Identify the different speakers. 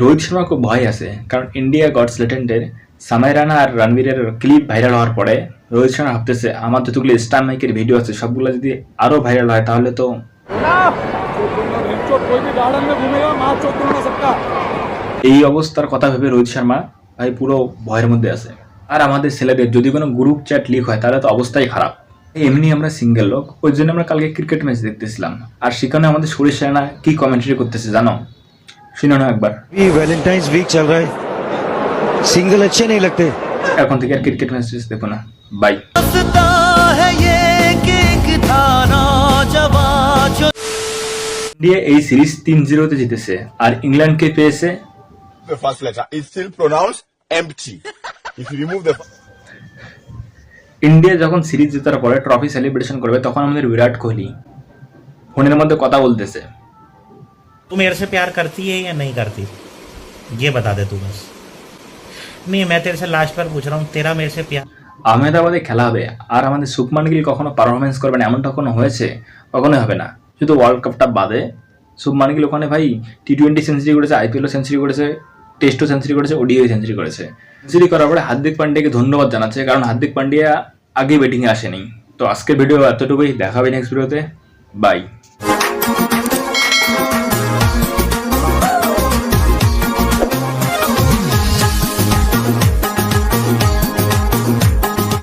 Speaker 1: রোহিত শর্মা খুব ভয় আছে, কারণ ইন্ডিয়া গডস লেটেন্ডের সামাই রানা আর রণবীরের ক্লিপ ভাইরাল হওয়ার পরে রোহিত শর্মা ভাবতেছে, আমার যতগুলো স্টার মাইকের ভিডিও আছে, সবগুলো যদি আরও ভাইরাল হয় তাহলে তো এই অবস্থার কথা ভেবে রোহিত শর্মা ভাই পুরো ভয়ের মধ্যে আছে। আর আমাদের ছেলেদের যদি কোনো গ্রুপ চ্যাট লিক হয়, তাহলে তো অবস্থাই খারাপ। এমনি আমরা সিঙ্গেল লোক, ওই জন্য আমরা কালকে ক্রিকেট ম্যাচ দেখতেছিলাম। আর সেখানে আমাদের শরীর সেনা কি কমেন্ট্রি করতেছে জানো? শুনো না একবার
Speaker 2: भी वैलेंटाइंस वीक चल रहा है सिंगल अच्छे नहीं लगते
Speaker 1: এখন থেকে আর ক্রিকেট ম্যাচ দেখো না বাই ইন্ডিয়া এই সিরিজ তিন জিরোতে জিতেছে আর ইংল্যান্ডকে পেয়েছে
Speaker 3: the first letter is still pronounced empty. if you remove the
Speaker 1: India যখন সিরিজ জেতার পরে ট্রফি সেলিব্রেশন করবে তখন আমাদের বিরাট কোহলি ফোনের মধ্যে কথা বলতেছে
Speaker 4: तू मेरे से प्यार करती है या नहीं करती ये बता दे तू बस नहीं मैं तेरे से लास्ट बार पूछ रहा हूँ तेरा मेरे से प्यार
Speaker 1: আহমেদাবাদে খেলা হবে আর আমাদের সুকমান গিল কখনো পারফরমেন্স করবে না এমনটা কখনো হয়েছে কখনোই হবে না শুধু ওয়ার্ল্ড কাপটা বাদে শুভমান গিল ওখানে ভাই টি টোয়েন্টি সেঞ্চুরি করেছে আইপিএলও সেঞ্চুরি করেছে টেস্টও সেঞ্চুরি করেছে ওডিও সেঞ্চুরি করেছে সেঞ্চুরি করার পরে হার্দিক পান্ডিয়াকে ধন্যবাদ জানাচ্ছে কারণ হার্দিক পান্ডিয়া আগে ব্যাটিংয়ে আসেনি তো আজকের ভিডিও এতটুকুই দেখাবে নেক্সট ভিডিওতে বাই